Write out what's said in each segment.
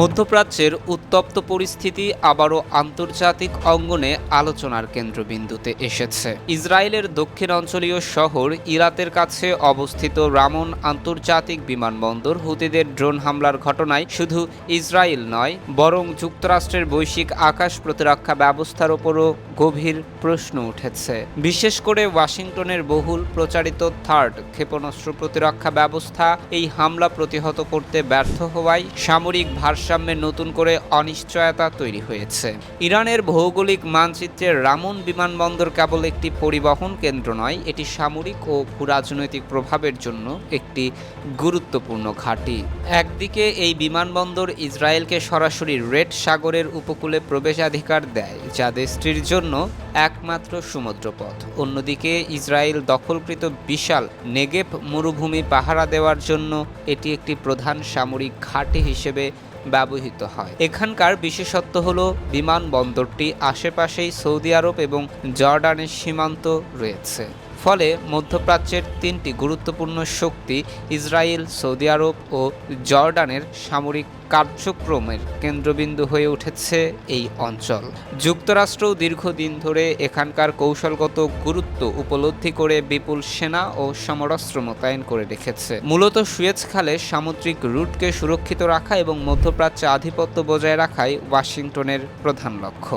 মধ্যপ্রাচ্যের উত্তপ্ত পরিস্থিতি আবারও আন্তর্জাতিক অঙ্গনে আলোচনার কেন্দ্রবিন্দুতে এসেছে। ইসরায়েলের দক্ষিণ অঞ্চলীয় শহর ইরাতের কাছে অবস্থিত রামন আন্তর্জাতিক বিমানবন্দর হুতিদের ড্রোন হামলার ঘটনায় শুধু ইসরায়েল নয়, বরং যুক্তরাষ্ট্রের বৈশ্বিক আকাশ প্রতিরক্ষা ব্যবস্থার ওপরও গভীর প্রশ্ন উঠেছে। বিশেষ করে ওয়াশিংটনের বহুল প্রচারিত থার্ড ক্ষেপণাস্ত্র প্রতিরক্ষা ব্যবস্থা এই হামলা প্রতিহত করতে ব্যর্থ হওয়ায় সামরিক ভারসাম্যে নতুন করে অনিশ্চয়তা তৈরি হয়েছে। ইরানের ভৌগোলিক মানচিত্রে রামন বিমানবন্দর কেবল একটি পরিবহন কেন্দ্র নয়, এটি সামরিক ও ভূরাজনৈতিক প্রভাবের জন্য একটি গুরুত্বপূর্ণ ঘাঁটি। একদিকে এই বিমানবন্দর ইসরায়েলকে সরাসরি রেড সাগরের উপকূলে প্রবেশাধিকার দেয়, যা দেশটির জন্য একমাত্র সমুদ্রপথ। অন্যদিকে ইসরায়েল দখলকৃত বিশাল নেগেভ মরুভূমি পাহারা দেওয়ার জন্য এটি একটি প্রধান সামরিক ঘাঁটি হিসেবে ব্যবহৃত হয়। এখানকার বিশেষত্ব হল বিমানবন্দরটি আশেপাশেই সৌদি আরব এবং জর্ডানের সীমান্ত রয়েছে। ফলে মধ্যপ্রাচ্যের তিনটি গুরুত্বপূর্ণ শক্তি ইসরায়েল, সৌদি আরব ও জর্ডানের সামরিক কার্যক্রমের কেন্দ্রবিন্দু হয়ে উঠেছে এই অঞ্চল। যুক্তরাষ্ট্রও দীর্ঘদিন ধরে এখানকার কৌশলগত গুরুত্ব উপলব্ধি করে বিপুল সেনা ও সমরাস্ত্র মোতায়েন করে রেখেছে। মূলত সুয়েজ খালে সামুদ্রিক রুটকে সুরক্ষিত রাখা এবং মধ্যপ্রাচ্যে আধিপত্য বজায় রাখাই ওয়াশিংটনের প্রধান লক্ষ্য।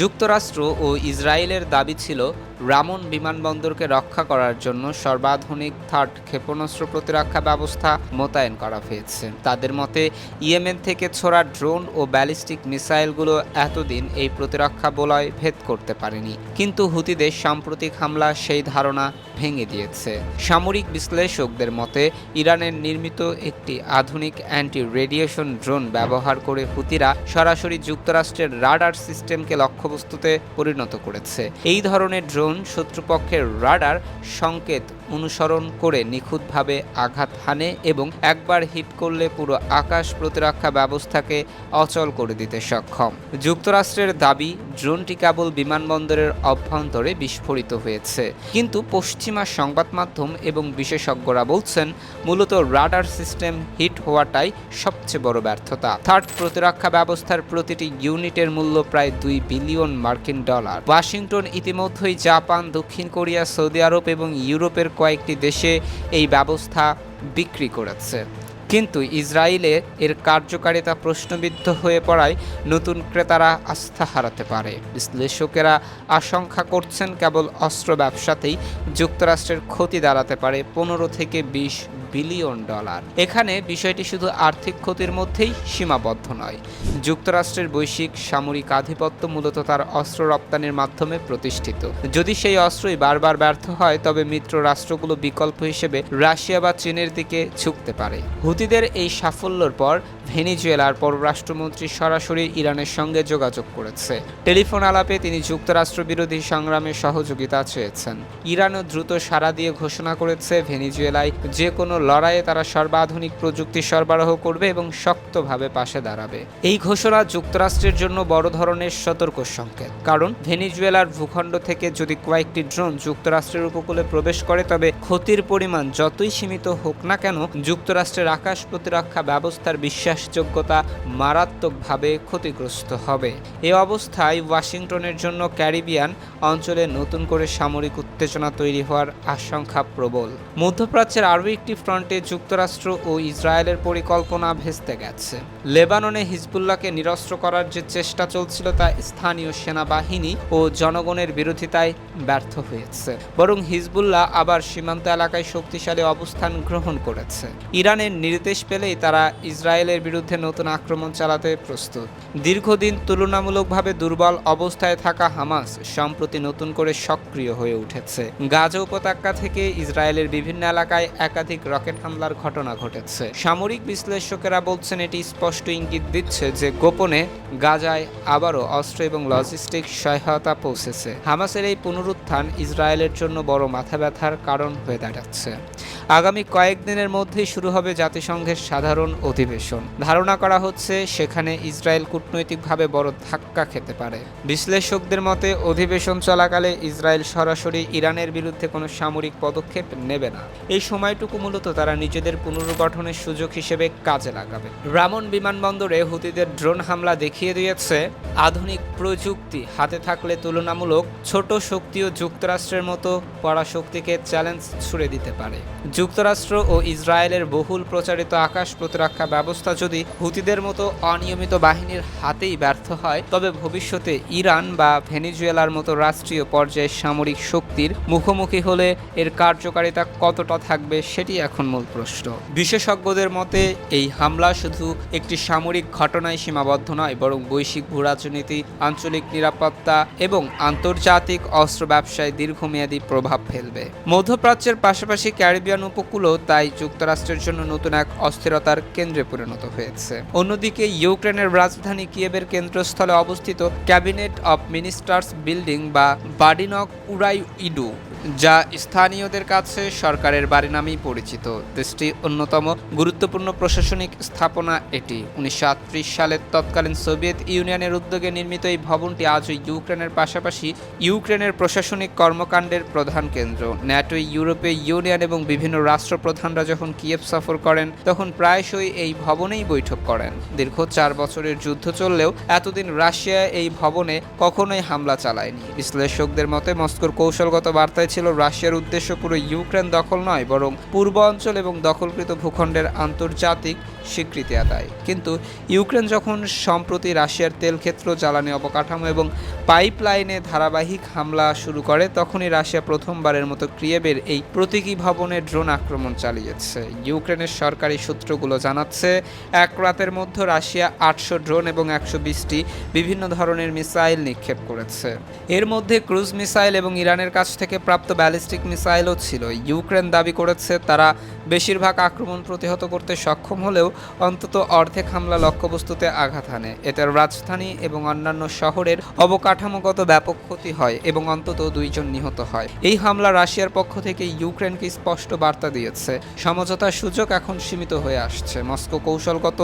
যুক্তরাষ্ট্র ও ইসরায়েলের দাবি ছিল রামন বিমানবন্দরকে রক্ষা করার জন্য সর্বাধুনিক থার্ড ক্ষেপণাস্ত্র প্রতিরক্ষা ব্যবস্থা মোতায়েন করা হয়েছে। তাদের মতে, ইয়েমেন থেকে ছোড়া ড্রোন ও ব্যালিস্টিক মিসাইলগুলো এতদিন এই প্রতিরক্ষা বলয় ভেদ করতে পারেনি। কিন্তু হুতিদের সাম্প্রতিক হামলা সেই ধারণা ভেঙে দিয়েছে। সামরিক বিশ্লেষকদের মতে, ইরানের নির্মিত একটি আধুনিক অ্যান্টি রেডিয়েশন ড্রোন ব্যবহার করে হুতিরা সরাসরি যুক্তরাষ্ট্রের রাডার সিস্টেমকে লক্ষ্যবস্তুতে পরিণত করেছে। এই ধরনের ড্রোন শত্রুপক্ষের রাডার সংকেত অনুসরণ করে নিখুঁতভাবে আঘাত হানে এবং একবার হিট করলে পুরো আকাশ প্রতিরক্ষা ব্যবস্থাকে অচল করে দিতে সক্ষম। যুক্তরাষ্ট্রের দাবি, ড্রোনটি কেবল বিমানবন্দরের অভ্যন্তরে বিস্ফোরিত হয়েছে। কিন্তু পশ্চিমা সংবাদ মাধ্যম এবং বিশেষজ্ঞরা বলছেন, মূলত রাডার সিস্টেম হিট হওয়াটাই সবচেয়ে বড় ব্যর্থতা। থার্ড প্রতিরক্ষা ব্যবস্থার প্রতিটি ইউনিটের মূল্য প্রায় দুই বিলিয়ন মার্কিন ডলার। ওয়াশিংটন ইতিমধ্যেই জাপান, দক্ষিণ কোরিয়া, সৌদি আরব এবং ইউরোপের কয়েকটি দেশে এই ব্যবস্থা বিক্রি করেছে। কিন্তু ইসরায়েলে এর কার্যকারিতা প্রশ্নবিদ্ধ হয়ে পড়ায় নতুন ক্রেতারা আস্থা হারাতে পারে। বিশ্লেষকেরা আশঙ্কা করছেন কেবল অস্ত্র ব্যবসাতেই যুক্তরাষ্ট্রের ক্ষতি দাঁড়াতে পারে পনেরো থেকে বিশ বিলিয়ন ডলার। এখানে বিষয়টি শুধু আর্থিক ক্ষতির মধ্যেই সীমাবদ্ধ নয়। যুক্তরাষ্ট্রের বৈশ্বিক সামরিক আধিপত্য মূলত তার অস্ত্র রপ্তানির মাধ্যমে প্রতিষ্ঠিত। যদি সেই অস্ত্রই বারবার ব্যর্থ হয়, তবে মিত্র রাষ্ট্রগুলো বিকল্প হিসেবে রাশিয়া বা চীনের দিকে ঝুঁকতে পারে। হুতিদের এই সাফল্যর পর ভেনিজুয়েলার পররাষ্ট্রমন্ত্রী সরাসরি ইরানের সঙ্গে যোগাযোগ করেছে। টেলিফোন আলাপে তিনি যুক্তরাষ্ট্র বিরোধী সংগ্রামে সহযোগিতা চেয়েছেন। ইরানও দ্রুত সাড়া দিয়ে ঘোষণা করেছে ভেনিজুয়েলায় যে কোনো লড়াইয়ে তারা সর্বাধুনিক প্রযুক্তি সরবরাহ করবে এবং শক্তভাবে পাশে দাঁড়াবে। এই ঘোষণা যুক্তরাষ্ট্রের জন্য বড় ধরনের সতর্ক সংকেত। কারণ ভেনিজুয়েলার ভূখণ্ড থেকে যদি কয়েকটি ড্রোন যুক্তরাষ্ট্রের উপকূলে প্রবেশ করে, তবে ক্ষতির পরিমাণ যতই সীমিত হোক না কেন, যুক্তরাষ্ট্রের আকাশ প্রতিরক্ষা ব্যবস্থার বিশ্বাসযোগ্যতা মারাত্মকভাবে ক্ষতিগ্রস্ত হবে। এ অবস্থায় ওয়াশিংটনের জন্য ক্যারিবিয়ান অঞ্চলে নতুন করে সামরিক উত্তেজনা তৈরি হওয়ার আশঙ্কা প্রবল। মধ্যপ্রাচ্যের আরও একটি ফ্রন্টে যুক্তরাষ্ট্র ও ইসরায়েলের পরিকল্পনা ভেস্তে গেছে। লেবাননে হিজবুল্লাহকে নিরস্ত্র করার যে চেষ্টা চলছিল তা স্থানীয় সেনাবাহিনী ও জনগণের বিরোধিতায় ব্যর্থ হয়েছে। বরং হিজবুল্লাহ আবার সীমান্ত এলাকায় শক্তিশালী অবস্থান গ্রহণ করেছে। ইরানের নির্দেশ পেলেই তারা ইসরায়েলের বিরুদ্ধে নতুন আক্রমণ চালাতে প্রস্তুত। দীর্ঘদিন তুলনামূলকভাবে দুর্বল অবস্থায় থাকা হামাস সম্প্রতি নতুন করে সক্রিয় হয়ে উঠেছে। গাজা উপত্যকা থেকে ইসরায়েলের বিভিন্ন এলাকায় একাধিক রকেট হামলার ঘটনা ঘটেছে। সামরিক বিশ্লেষকেরা বলছেন এটি স্পষ্ট ইঙ্গিত দিচ্ছে যে গোপনে গাজায় আবারও অস্ত্র এবং লজিস্টিক সহায়তা পৌঁছেছে। হামাসের এই পুনরুত্থান ইসরায়েলের জন্য বড় মাথা ব্যথার কারণ হয়ে দাঁড়াচ্ছে। আগামী কয়েকদিনের মধ্যেই শুরু হবে জাতিসংঘের সাধারণ অধিবেশন। ধারণা করা হচ্ছে সেখানে ইসরায়েল কূটনৈতিকভাবে বড় ধাক্কা খেতে পারে। বিশ্লেষকদের মতে, অধিবেশন চলাকালে ইসরায়েল সরাসরি ইরানের বিরুদ্ধে কোনো সামরিক পদক্ষেপ নেবে না। এই সময়টুকু মূলত তারা নিজেদের পুনর্গঠনের সুযোগ হিসেবে কাজে লাগাবে। রামন বিমানবন্দরে হুতিদের ড্রোন হামলা দেখিয়ে দিয়েছে আধুনিক প্রযুক্তি। হাতে থাকলে তুলনামূলক ছোট শক্তিও যুক্তরাষ্ট্রের মতো পরাশক্তিকে চ্যালেঞ্জ ছুড়ে দিতে পারে। যুক্তরাষ্ট্র ও ইসরায়েলের বহুল প্রচারিত আকাশ প্রতিরক্ষা ব্যবস্থা যদি হুতিদের মতো অনিয়মিত বাহিনীর হাতেই ব্যর্থ হয়, তবে ভবিষ্যতে ইরান বা ভেনিজুয়েলার মতো রাষ্ট্রীয় পর্যায়ে সামরিক শক্তির মুখোমুখি হলে এর কার্যকারিতা কতটা থাকবে সেটি এখন মূল প্রশ্ন। বিশেষজ্ঞদের মতে, এই হামলা শুধু একটি সামরিক ঘটনায় সীমাবদ্ধ নয়, বরং বৈশ্বিক ভূরাজনীতি, আঞ্চলিক নিরাপত্তা এবং আন্তর্জাতিক অস্ত্র ব্যবসায় দীর্ঘমেয়াদী প্রভাব ফেলবে। মধ্যপ্রাচ্যের পাশাপাশি ক্যারিবিয়ান উপকূলও তাই যুক্তরাষ্ট্রের জন্য নতুন এক অস্থিরতার কেন্দ্রে পরিণত হয়েছে। অন্যদিকে ইউক্রেনের রাজধানী কিয়েবের কেন্দ্রস্থলে অবস্থিত ক্যাবিনেট অব মিনিস্টার্স বিল্ডিং বা বাডিনক উড়াই ইডু যা স্থানীয়দের কাছে সরকারের বাড়ি নামেই পরিচিত। দেশটি অন্যতম গুরুত্বপূর্ণ প্রশাসনিক স্থাপনা এটি। উনিশশো সালের তৎকালীন সোভিয়েত ইউনিয়নের উদ্যোগে নির্মিত এই ভবনটি আজও ইউক্রেনের পাশাপাশি ইউক্রেনের প্রশাসনিক কর্মকাণ্ডের প্রধান কেন্দ্র। ন্যাটো ইউরোপীয় ইউনিয়ন এবং বিভিন্ন রাষ্ট্রপ্রধানরা যখন কিয়েভ সফর করেন, তখন প্রায়শই এই ভবনেই বৈঠক করেন। দীর্ঘ চার বছরের যুদ্ধ চললেও এতদিন রাশিয়া এই ভবনে কখনোই হামলা চালায়নি। বিশ্লেষকদের মতে, মস্কোর কৌশলগত বার্তায় ছিল রাশিয়ার উদ্দেশ্য পুরো ইউক্রেন দখল নয়, বরং পূর্ব অঞ্চল এবং দখলকৃত ভূখণ্ডের আন্তর্জাতিক স্বীকৃতি আদায়। কিন্তু ইউক্রেন যখন সম্প্রতি রাশিয়ার তেল ক্ষেত্র জ্বালানি অবকাঠামো এবং পাইপলাইনে ধারাবাহিক হামলা শুরু করে, তখনই রাশিয়া প্রথমবারের মতো ক্রিয়েবের এই প্রতীকী ভবনে ড্রোন আক্রমণ চালিয়েছে। ইউক্রেনের সরকারি সূত্রগুলো জানাচ্ছে, এক রাতের মধ্যে রাশিয়া আটশো ড্রোন এবং একশো বিশটি বিভিন্ন ধরনের মিসাইল নিক্ষেপ করেছে। এর মধ্যে ক্রুজ মিসাইল এবং ইরানের কাছ থেকে প্রাপ্ত ব্যালিস্টিক মিসাইলও ছিল। ইউক্রেন দাবি করেছে তারা বেশিরভাগ আক্রমণ প্রতিহত করতে সক্ষম হলেও অন্তত অর্ধেক হামলা লক্ষ্যবস্তুতে আঘাত হানে। এতে রাজধানী এবং অন্যান্য শহরের অবকাঠামোগত ব্যাপক ক্ষতি হয় এবং অন্তত দুইজন নিহত হয়। এই হামলা রাশিয়ার পক্ষ থেকে ইউক্রেনকে স্পষ্ট বার্তা দিয়েছে। সমঝোতার সুযোগ এখন সীমিত হয়ে আসছে। মস্কো কৌশলগত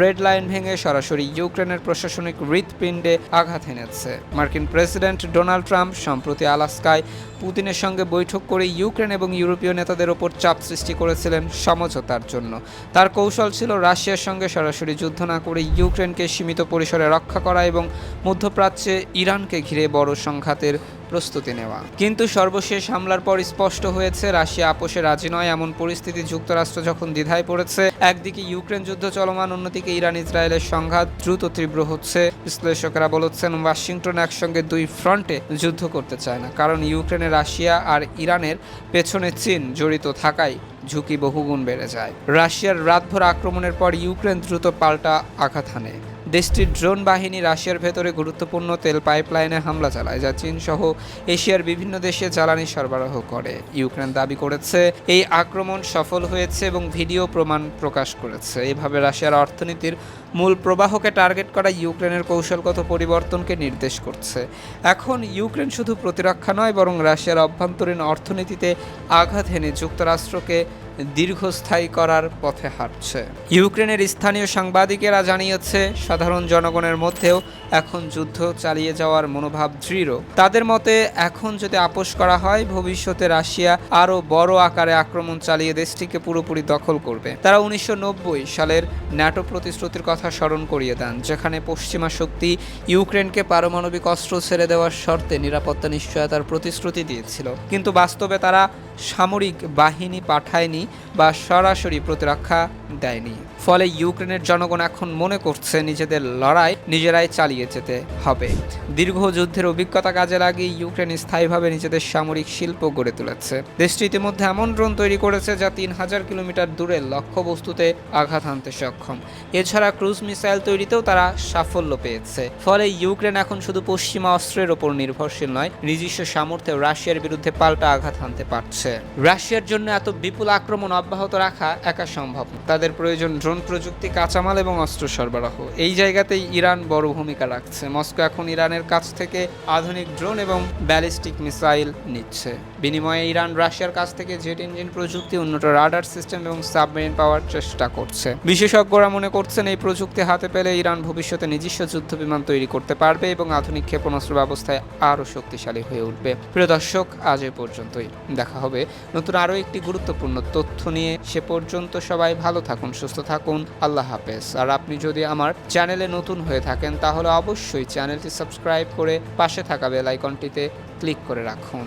রেড লাইন ভেঙে সরাসরি ইউক্রেনের প্রশাসনিক হৃৎপিণ্ডে আঘাত এনেছে। মার্কিন প্রেসিডেন্ট ডোনাল্ড ট্রাম্প, সম্প্রতি আলাস্কায় পুতিনের সঙ্গে বৈঠক করে ইউক্রেন এবং ইউরোপীয় নেতাদের ওপর চাপ সৃষ্টি করেছিলেন সমঝোতার জন্য। তার কৌশল ছিল রাশিয়ার সঙ্গে সরাসরি যুদ্ধ না করে ইউক্রেনকে সীমিত পরিসরে রক্ষা করা এবং মধ্যপ্রাচ্যে ইরানকে ঘিরে বড় সংঘাতের প্রস্তুতি নেওয়া। কিন্তু সর্বশেষ হামলার পর স্পষ্ট হয়েছে, রাশিয়া আপোষে রাজি নয়। এমন পরিস্থিতি যুক্তরাষ্ট্র যখন দ্বিধায় পড়েছে, একদিকে ইউক্রেন যুদ্ধ চলমান, অন্যদিকে ইরান ইসরায়েলের সংঘাত দ্রুত তীব্র হচ্ছে। বিশ্লেষকরা বলছেন, ওয়াশিংটন একসঙ্গে দুই ফ্রন্টে যুদ্ধ করতে চায় না, কারণ ইউক্রেনে রাশিয়া আর ইরানের পেছনে চীন জড়িত থাকায় ঝুঁকি বহুগুণ বেড়ে যায়। রাশিয়ার রাতভর আক্রমণের পর ইউক্রেন দ্রুত পাল্টা আঘাত হানে। দেশটির ড্রোন বাহিনী রাশিয়ার ভেতরে গুরুত্বপূর্ণ তেল পাইপলাইনে হামলা চালায়, যা চীন সহ এশিয়ার বিভিন্ন দেশে জ্বালানি সরবরাহ করে। ইউক্রেন দাবি করেছে, এই আক্রমণ সফল হয়েছে এবং ভিডিও প্রমাণ প্রকাশ করেছে। এভাবে রাশিয়ার অর্থনীতির মূল প্রবাহকে টার্গেট করা ইউক্রেনের কৌশলগত পরিবর্তনকে নির্দেশ করছে। এখন ইউক্রেন শুধু প্রতিরক্ষা নয়, বরং রাশিয়ার অভ্যন্তরীণ অর্থনীতিতে আঘাত হেনে যুক্তরাষ্ট্রকে দীর্ঘস্থায়ী করার পথে হাঁটছে। ইউক্রেনের স্থানীয় সাংবাদিকেরা জানিয়েছে, সাধারণ জনগণের মধ্যেও এখন যুদ্ধ চালিয়ে যাওয়ার মনোভাব দৃঢ়। তাদের মতে, এখন যদি আপোষ করা হয়, ভবিষ্যতে রাশিয়া আরও বড় আকারে আক্রমণ চালিয়ে দেশটিকে পুরোপুরি দখল করবে। তারা উনিশশো নব্বই সালের ন্যাটো প্রতিশ্রুতির কথা স্মরণ করিয়ে দেন, যেখানে পশ্চিমা শক্তি ইউক্রেনকে পারমাণবিক অস্ত্র ছেড়ে দেওয়ার শর্তে নিরাপত্তা নিশ্চয়তার প্রতিশ্রুতি দিয়েছিল। কিন্তু বাস্তবে তারা সামরিক বাহিনী পাঠায়নি বা সরাসরি প্রতিরক্ষা দেয়নি। ফলে ইউক্রেনের জনগণ এখন মনে করছে নিজেদের লড়াই নিজেরাই চালিয়ে যেতে হবে। দীর্ঘ যুদ্ধের অভিজ্ঞতা কাজে লাগিয়ে ইউক্রেন স্থায়ীভাবে নিজেদের সামরিক শিল্প গড়ে তুলেছে। দেশটি ইতিমধ্যে এমন ড্রোন তৈরি করেছে যা তিন হাজার কিলোমিটার দূরে লক্ষ্যবস্তুতে আঘাত হানতে সক্ষম। এছাড়া ক্রুজ মিসাইল তৈরিতেও তারা সাফল্য পেয়েছে। ফলে ইউক্রেন এখন শুধু পশ্চিমা অস্ত্রের ওপর নির্ভরশীল নয়, নিজস্ব সামর্থ্যে রাশিয়ার বিরুদ্ধে পাল্টা আঘাত হানতে পারছে। রাশিয়ার জন্য এত বিপুল আক্রমণ অব্যাহত রাখা একা সম্ভব তাদের তাদের প্রয়োজন ড্রোন প্রযুক্তি, কাঁচামাল এবং অস্ত্র সরবরাহ। এই জায়গাতেই ইরান বড় ভূমিকা রাখছে। মস্কো এখন ইরানের কাছ থেকে আধুনিক ড্রোন এবং ব্যালিস্টিক মিসাইল নিচ্ছে। বিনিময়ে ইরান রাশিয়ার কাছ থেকে জেট ইঞ্জিন প্রযুক্তি, উন্নত রাডার সিস্টেম এবং সাবমেরিন পাওয়ার চেষ্টা করছে। বিশেষজ্ঞরা মনে করছেন, এই প্রযুক্তি হাতে পেলে ইরান ভবিষ্যতে নিজস্ব যুদ্ধ বিমান তৈরি করতে পারবে এবং আধুনিক ক্ষেপণাস্ত্র ব্যবস্থায় আরও শক্তিশালী হয়ে উঠবে। প্রিয় দর্শক, আজ এ পর্যন্তই। দেখা হবে নতুন আরও একটি গুরুত্বপূর্ণ তথ্য নিয়ে। সে পর্যন্ত সবাই ভালো থাকুন, সুস্থ থাকুন। আল্লাহ হাফেজ। আর আপনি যদি আমার চ্যানেলে নতুন হয়ে থাকেন, তাহলে অবশ্যই চ্যানেলটি সাবস্ক্রাইব করে পাশে থাকা বেল আইকনটিতে ক্লিক করে রাখুন।